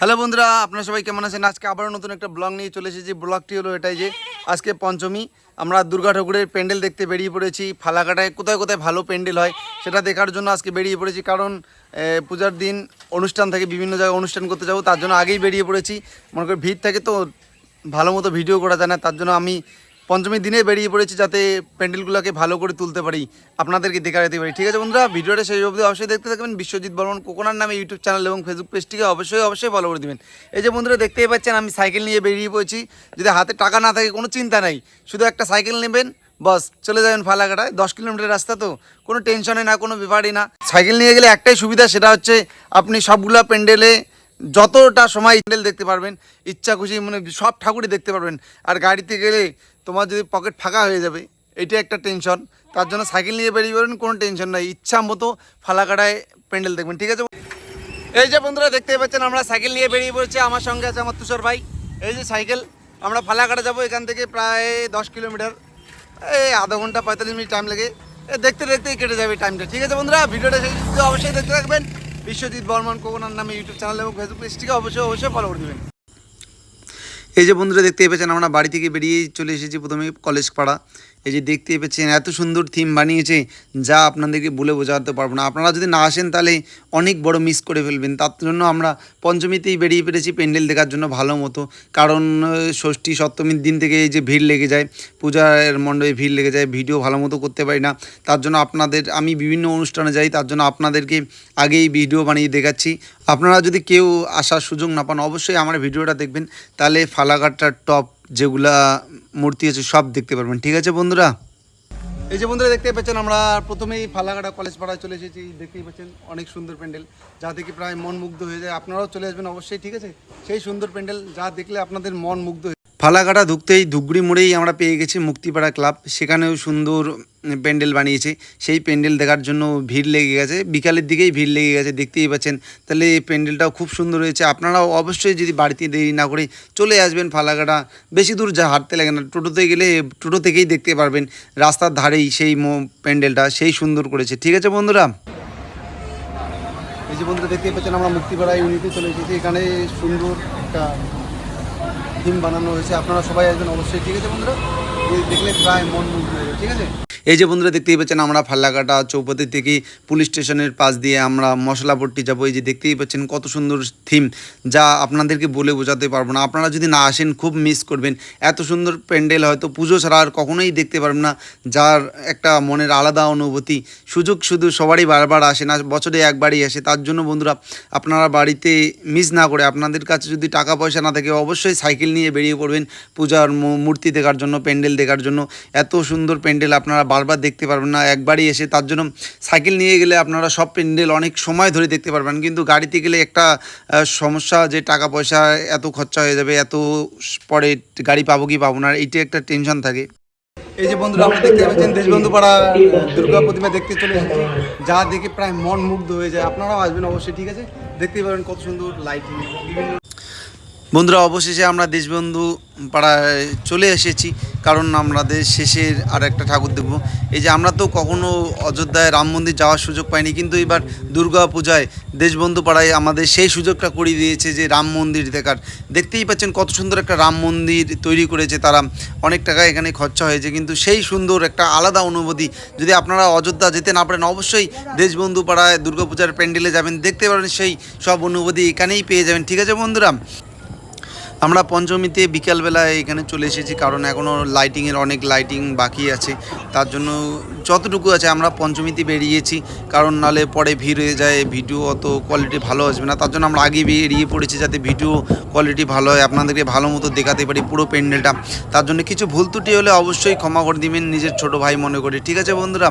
Hello বন্ধুরা, আপনারা সবাই কেমন আছেন? আজকে আবারও নতুন একটা ব্লগ নিয়ে চলে এসেছি। ব্লগটি হলো এটাই যে, আজকে পঞ্চমী। আমরা দুর্গা ঠাকুরের প্যান্ডেল দেখতে বেরিয়ে পড়েছি। ফালাকাটায় কোথায় কোথায় ভালো প্যান্ডেল হয়, সেটা দেখার জন্য আজকে বেরিয়ে পড়েছি। কারণ পূজার দিন অনুষ্ঠান থাকে, বিভিন্ন জায়গায় অনুষ্ঠান করতে যাব, তার জন্য আগেই বেরিয়ে পড়েছি। মনে করি ভিড় থাকে তো, ভালো মতো ভিডিও করা যায় না, তার জন্য আমি পঞ্চমীর দিনে বেরিয়ে পড়েছি যাতে প্যান্ডেলগুলোকে ভালো করে তুলতে পারি, আপনাদেরকে দেখা যেতে পারি। ঠিক আছে বন্ধুরা, ভিডিওটা সেই অবধি অবশ্যই দেখতে থাকবেন। বিশ্বজিৎ বর্মন কোকোনার নামে ইউটিউব চ্যানেল এবং ফেসবুক পেজটিকে অবশ্যই অবশ্যই ফলো করে দিবেন। এই যে বন্ধুরা, দেখতেই পাচ্ছেন আমি সাইকেল নিয়ে বেরিয়ে পড়েছি। যদি হাতে টাকা না থাকে, কোনো চিন্তা নাই। শুধু একটা সাইকেল নেবেন, বস। চলে যাবেন ফালাকাটায়। দশ কিলোমিটার রাস্তা তো, কোনো টেনশনে না, কোনো ব্যাপারই না। সাইকেল নিয়ে গেলে একটাই সুবিধা, সেটা হচ্ছে আপনি সবগুলা প্যান্ডেলে যতটা সময় প্যান্ডেল দেখতে পারবেন, ইচ্ছা খুশি মানে সব ঠাকুরই দেখতে পারবেন। আর গাড়িতে গেলে তোমার যদি পকেট ফাঁকা হয়ে যাবে এটা একটা টেনশন তার জন্য সাইকেল নিয়ে বেরিয়ে বেরোন কোনো টেনশন নাই। ইচ্ছা মতো ফালাকাটায় প্যান্ডেল দেখবেন, ঠিক আছে? এই যে বন্ধুরা দেখতে পাচ্ছেন, আমরা সাইকেল নিয়ে বেরিয়ে পড়েছি। আমার সঙ্গে আছে আমার তুষার ভাই। এই যে সাইকেল আমরা ফালাকাটা যাব এখান থেকে প্রায় দশ কিলোমিটার। এই আধা ঘণ্টা পঁয়তাল্লিশ মিনিট টাইম লাগে। দেখতে দেখতেই কেটে যাবে টাইমটা ঠিক আছে বন্ধুরা? ভিডিওটা অবশ্যই দেখতে থাকবেন। বিশ্বজিৎ বর্মন কোকোনার নামে ইউটিউব চ্যানেল এবং ফেসবুক পেজটিকে অবশ্যই অবশ্যই ফলো করে দেবেন। এই যে বন্ধুরা দেখতে পেয়েছেন, আমরা বাড়ি থেকে বেরিয়ে চলে এসেছি প্রথমে কলেজ পাড়া এই যে দেখতে পেয়েছেন, এত সুন্দর থিম বানিয়েছে, যা আপনাদেরকে বলে বোঝাতে পারব না। আপনারা যদি না আসেন, তাহলে অনেক বড় মিস করে ফেলবেন। তার জন্য আমরা পঞ্চমীতেই বেরিয়ে পেরেছি প্যান্ডেল দেখার জন্য ভালো মতো। কারণ ষষ্ঠী, সপ্তমীর দিন থেকে এই যে ভিড় লেগে যায়, পূজার মণ্ডপে ভিড় লেগে যায়, ভিডিও ভালো মতো করতে পারি না। তার জন্য আপনাদের, আমি বিভিন্ন অনুষ্ঠানে যাই, তার জন্য আপনাদেরকে আগেই ভিডিও বানিয়ে দেখাচ্ছি। আপনারা যদি কেউ আসার সুযোগ না পান, অবশ্যই আমার ভিডিওটা দেখবেন। তাহলে ফালাকাটার টপ যেগুলা মূর্তি আছে সব দেখতে পারবেন। ঠিক আছে বন্ধুরা? এই যে বন্ধুরা দেখতে পাচ্ছেন, আমরা প্রথমেই ফালাকাটা কলেজ পাড়ায় চলে এসেছি। দেখতেই পাচ্ছেন, অনেক সুন্দর প্যান্ডেল। যা দেখে প্রায় মন মুগ্ধ হয়ে যায়। আপনারাও চলে আসবেন অবশ্যই, ঠিক আছে? সেই সুন্দর প্যান্ডেল যা দেখলে আপনাদের মন মুগ্ধ হয়ে ঢুকতেই ধুগড়ি মোড়েই আমরা পেয়ে গেছি মুক্তিপাড়া ক্লাব। সেখানেও সুন্দর প্যান্ডেল বানিয়েছে। সেই প্যান্ডেল দেখার জন্য ভিড় লেগে গেছে। বিকালের দিকেই ভিড় লেগে গেছে, দেখতেই পাচ্ছেন। তাহলে এই প্যান্ডেলটাও খুব সুন্দর হয়েছে। আপনারাও অবশ্যই যদি বাড়িতে দেরি না করে চলে আসবেন ফালাকাটা, বেশি দূর যা হাঁটতে লাগে না, টোটোতে গেলে টোটো থেকেই দেখতে পারবেন রাস্তার ধারেই সেই প্যান্ডেলটা, সেই সুন্দর করেছে। ঠিক আছে বন্ধুরা? এই যে বন্ধুরা দেখতেই পাচ্ছেন, আমরা মুক্তিপাড়া ইউনিটে চলে এসেছি। এখানে সুন্দর একটা থিম বানানো হয়েছে। আপনারা সবাই আসবেন অবশ্যই। ঠিক আছে বন্ধুরা? দেখলে প্রায় মন মুগ্ধ হয়ে ঠিক আছে? এই যে বন্ধুরা দেখতেই পাচ্ছেন, আমরা ফাল্লাকাটা চৌপতি থেকে পুলিশ স্টেশনের পাশ দিয়ে আমরা মশলাপট্টি যাব। এই যে দেখতেই পাচ্ছেন, কত সুন্দর থিম যা আপনাদেরকে বলে বোঝাতে পারব না। আপনারা যদি না আসেন, খুব মিস করবেন। এত সুন্দর প্যান্ডেল হয়তো পুজো ছাড়া আর কখনোই দেখতে পারবেন না। যার একটা মনের আলাদা অনুভূতি, সুযোগ শুধু সবারই বারবার আসে না, বছরে একবারই আসে। তার জন্য বন্ধুরা, আপনারা বাড়িতে মিস না করে আপনাদের কাছে যদি টাকা পয়সা না থাকে, অবশ্যই সাইকেল নিয়ে বেরিয়ে পড়বেন। পূজার মূর্তি দেখার জন্য, প্যান্ডেল দেখার জন্য। এত সুন্দর প্যান্ডেল আপনারা বারবার দেখতে পারবেন না, একবারই এসে তার জন্য সাইকেল নিয়ে গেলে আপনারা সব প্যান্ডেল অনেক সময় ধরে দেখতে পারবেন, কিন্তু গাড়িতে গেলে একটা সমস্যা যে টাকা পয়সা এত খরচা হয়ে যাবে, এত পরে গাড়ি পাবো কি পাবো না এইটা একটা টেনশন থাকে। এই যে বন্ধুরা আমরা দেখতে পাচ্ছেন দেশবন্ধু পাড়া দুর্গা প্রতিমা দেখতে চলে এসেছি, যা দেখে প্রায় মন মুগ্ধ হয়ে যায়, আপনারাও আসবেন অবশ্যই, ঠিক আছে? দেখতেই পাবেন কত সুন্দর লাইটিং বিভিন্ন বন্ধুরা, অবশেষে আমরা দেশবন্ধু পাড়ায় চলে এসেছি, কারণ আমাদের শেষের আর একটা ঠাকুর দেখব। এই যে আমরা তো কখনো অযোধ্যায় রাম মন্দির যাওয়ার সুযোগ পাইনি, কিন্তু এবার দুর্গা পূজায় দেশবন্ধু পাড়ায় আমাদের সেই সুযোগটা করিয়ে দিয়েছে যে রাম মন্দির দেখার। দেখতেই পাচ্ছেন কত সুন্দর একটা রাম মন্দির তৈরি করেছে তারা। অনেক টাকা এখানে খরচা হয়েছে, কিন্তু সেই সুন্দর একটা আলাদা অনুভূতি। যদি আপনারা অযোধ্যা যেতে না পারেন, অবশ্যই দেশবন্ধু পাড়ায় দুর্গাপূজার প্যান্ডেলে যাবেন, দেখতে পারেন সেই সব অনুভূতি এখানেই পেয়ে যাবেন। ঠিক আছে বন্ধুরা? আমরা পঞ্চমীতে বিকালবেলায় এখানে চলে এসেছি, কারণ এখনও লাইটিংয়ের অনেক লাইটিং বাকি আছে। তার জন্য যতটুকু আছে আমরা পঞ্চমীতে বেরিয়েছি, কারণ নালে পরে ভিড় হয়ে যায়, ভিডিও অত কোয়ালিটি ভালো আসবে না। তার জন্য আমরা আগে বেরিয়ে পড়েছি যাতে ভিডিও কোয়ালিটি ভালো হয়, আপনাদেরকে ভালো মতো দেখাতে পারি পুরো প্যান্ডেলটা। তার জন্য কিছু ভুল ত্রুটি হলে অবশ্যই ক্ষমা করে দিবেন, নিজের ছোট ভাই মনে করে। ঠিক আছে বন্ধুরা?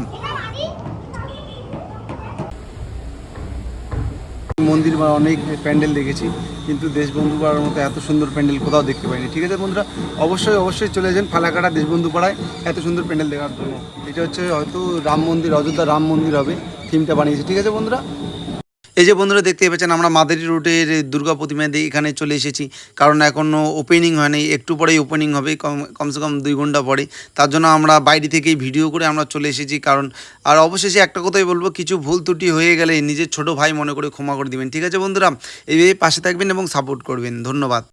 মন্দির বা অনেক প্যান্ডেল দেখেছি। কিন্তু দেশবন্ধু পাড়ার মতো এত সুন্দর প্যান্ডেল কোথাও দেখতে পাইনি। ঠিক আছে বন্ধুরা? অবশ্যই অবশ্যই চলে যান ফালাকাটা দেশবন্ধু পাড়ায় এত সুন্দর প্যান্ডেল দেখার জন্য। এটা হচ্ছে হয়তো রাম মন্দির, অযোধ্যা রাম মন্দির হবে থিমটা বানিয়েছে। ঠিক আছে বন্ধুরা? এই যে বন্ধুরা দেখতে পেয়েছেন আমরা মাদারি রোডের দুর্গা প্রতিমা দিয়ে এখানে চলে এসেছি। কারণ এখনও ওপেনিং হয়নি, একটু পরেই ওপেনিং হবে, কম, কমসে কম দুই ঘণ্টা পরে। তার জন্য আমরা বাইরে থেকেই ভিডিও করে আমরা চলে এসেছি। কারণ, আর অবশেষে একটা কথাই বলব, কিছু ভুল ত্রুটি হয়ে গেলে নিজের ছোট ভাই মনে করে ক্ষমা করে দিবেন। ঠিক আছে বন্ধুরা, এইভাবে পাশে থাকবেন এবং সাপোর্ট করবেন। ধন্যবাদ।